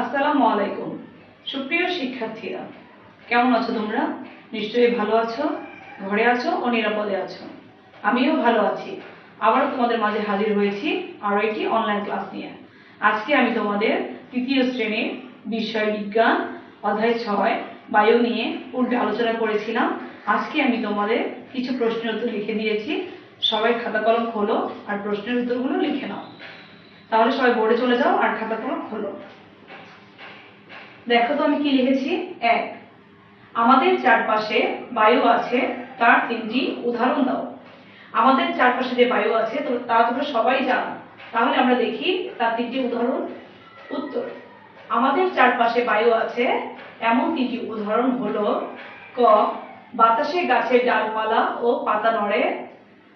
আসসালামু আলাইকুম। সুপ্রিয় শিক্ষার্থীরা, কেমন আছো তোমরা? নিশ্চয়ই ভালো আছো, ঘরে আছো ও নিরাপদে আছো। আমিও ভালো আছি। আবারও তোমাদের মাঝে হাজির হয়েছি আরও একটি অনলাইন ক্লাস নিয়ে। আজকে আমি তোমাদের তৃতীয় শ্রেণির বিষয় বিজ্ঞান, অধ্যায় ছয় বায়ু নিয়ে উল্টে আলোচনা করেছিলাম। আজকে আমি তোমাদের কিছু প্রশ্নের উত্তর লিখে দিয়েছি। সবাই খাতা কলম খোলো আর প্রশ্নের উত্তরগুলো লিখে নাও। তাহলে সবাই বোর্ডে চলে যাও আর খাতা কলম খোলো। দেখো তো আমি কি লিখেছি? এক। আমাদের চারপাশে বায়ু আছে, তার তিনটি উদাহরণ দাও। আমাদের চারপাশে যে বায়ু আছে, তো তোমরা সবাই জানো। তাহলে আমরা দেখি তার তিনটি উদাহরণ। উত্তর। আমাদের চারপাশে বায়ু আছে, এমন তিনটি উদাহরণ হলো, ক, বাতাসে গাছের ডালপালা ও পাতা নড়ে।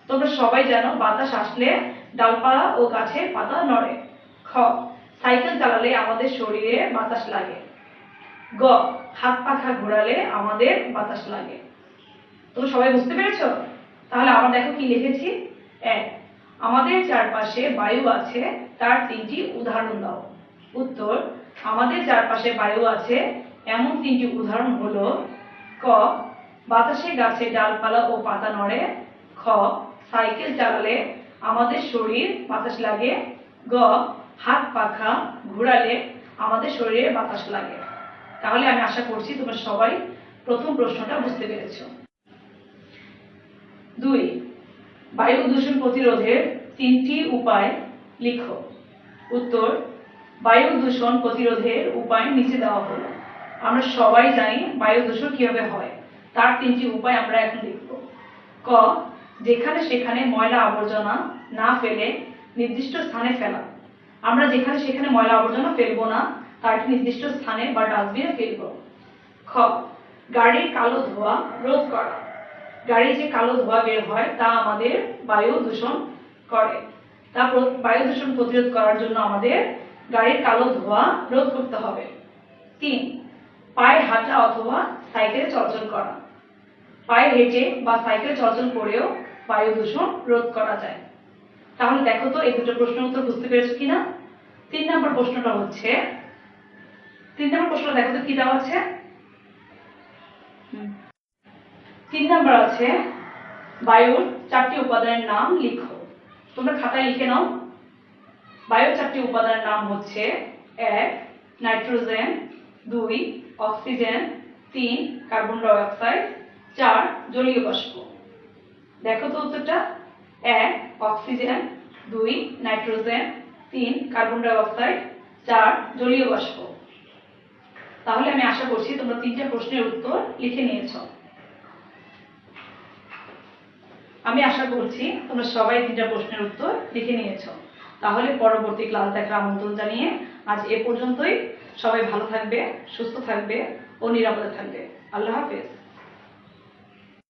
তোমরা সবাই জানো, বাতাস আসলে ডালপালা ও গাছের পাতা নড়ে। খ, সাইকেল চালালে আমাদের শরীরে বাতাস লাগে। গ, হাত পাখা ঘোরালে আমাদের বাতাস লাগে। তোমরা সবাই বুঝতে পেরেছ? তাহলে আমরা দেখো কি লিখেছি। এক, আমাদের চারপাশে বায়ু আছে, তার তিনটি উদাহরণ দাও। উত্তর, আমাদের চারপাশে বায়ু আছে, এমন তিনটি উদাহরণ হলো, ক, বাতাসে গাছে ডালপালা ও পাতা নড়ে। খ, সাইকেল চালালে আমাদের শরীর বাতাস লাগে। গ, হাত পাখা ঘোরালে আমাদের শরীরে বাতাস লাগে। তাহলে আমি আশা করছি তোমরা সবাই প্রথম প্রশ্নটা বুঝতে পেরেছ। দুই, বায়ু দূষণ প্রতিরোধের তিনটি উপায় লিখো। উত্তর, বায়ু দূষণ প্রতিরোধের উপায় নিচে দেওয়া হলো। আমরা সবাই জানি বায়ু দূষণ কীভাবে হয়। তার তিনটি উপায় আমরা এখন লিখব ক, যেখানে সেখানে ময়লা আবর্জনা না ফেলে নির্দিষ্ট স্থানে ফেলা। আমরা যেখানে সেখানে ময়লা আবর্জনা ফেলব না, তার নির্দিষ্ট স্থানে বা ডাস্টবিনে ফেলব। খ গাড়ির কালো ধোঁয়া রোধ করা। গাড়ির যে কালো ধোঁয়া বের হয়, তা আমাদের বায়ু দূষণ করে। তা বায়ু দূষণ প্রতিরোধ করার জন্য আমাদের গাড়ির কালো ধোঁয়া রোধ করতে হবে। তিন, পায়ে হাঁটা অথবা সাইকেলে চলাচল করা। পায়ে হেঁটে বা সাইকেলে চলাচল করেও বায়ু দূষণ রোধ করা যায়। তাহলে দেখো তো, এই দুটো প্রশ্নের উত্তর বুঝতে পেরেছ কিনা? তিন নম্বর প্রশ্নটা হচ্ছে, তিন নম্বর প্রশ্নটা দেখো তো কি দেওয়া আছে? তিন নাম্বার আছে, বায়ুর চারটি উপাদানের নাম লিখো। তোমরা খাতায় লিখে নাও। বায়ুর চারটি উপাদানের নাম হচ্ছে এক, নাইট্রোজেন, দুই, অক্সিজেন, তিন, কার্বন ডাই অক্সাইড চার, জলীয় বাষ্প। দেখো তো উত্তরটা। এক, অক্সিজেন, দুই, নাইট্রোজেন, তিন, কার্বন ডাই অক্সাইড চার, জলীয় বাষ্প। তাহলে আমি আশা করছি তোমরা তিনটা প্রশ্নের উত্তর লিখে নিয়েছো। আমি আশা করছি তোমরা সবাই তিনটা প্রশ্নের উত্তর লিখে নিয়েছো। তাহলে পরবর্তী ক্লাস দেখার আমন্ত্রণ জানিয়ে আজ এ পর্যন্তই। সবাই ভালো থাকবে, সুস্থ থাকবে ও নিরাপদে থাকবে। আল্লাহ হাফেজ।